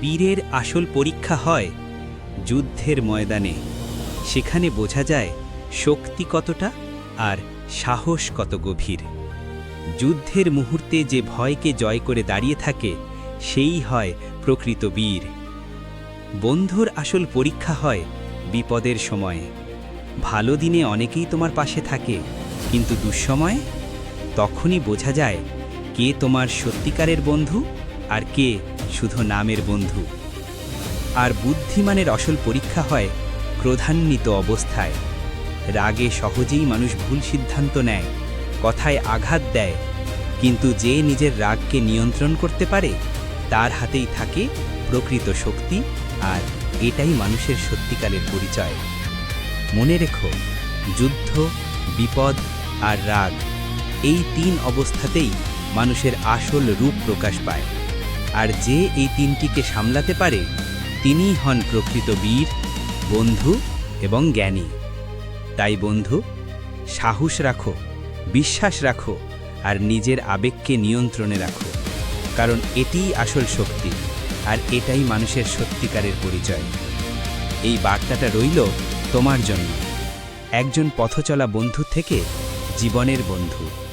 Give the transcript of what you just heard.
বীরের আসল পরীক্ষা হয় যুদ্ধের ময়দানে। সেখানে বোঝা যায় শক্তি কতটা আর সাহস কত গভীর। যুদ্ধের মুহূর্তে যে ভয়কে জয় করে দাঁড়িয়ে থাকে, সেই হয় প্রকৃত বীর। বন্ধুর আসল পরীক্ষা হয় বিপদের সময়ে। ভালো দিনে অনেকেই তোমার পাশে থাকে, কিন্তু দুঃসময়ে তখনই বোঝা যায় কে তোমার সত্যিকারের বন্ধু আর কে শুধু নামের বন্ধু। আর বুদ্ধিমানের আসল পরীক্ষা হয় ক্রোধান্বিত অবস্থায়। রাগে সহজেই মানুষ ভুল সিদ্ধান্ত নেয়, কথায় আঘাত দেয়। কিন্তু যে নিজের রাগকে নিয়ন্ত্রণ করতে পারে, তার হাতেই থাকে প্রকৃত শক্তি আর এটাই মানুষের সত্যিকারের পরিচয়। মনে রেখো, যুদ্ধ, বিপদ আর রাগ এই তিন অবস্থাতেই মানুষের আসল রূপ প্রকাশ পায়। আর যে এই তিনটিকে সামলাতে পারে, তিনিই হন প্রকৃত বীর, বন্ধু এবং জ্ঞানী। তাই বন্ধু, সাহস রাখো, বিশ্বাস রাখো আর নিজের আবেগকে নিয়ন্ত্রণে রাখো, কারণ এটিই আসল শক্তি আর এটাই মানুষের সত্যিকারের পরিচয়। এই বার্তাটা রইল তোমার জন্য। একজন পথচলা বন্ধু থেকে জীবনের বন্ধু।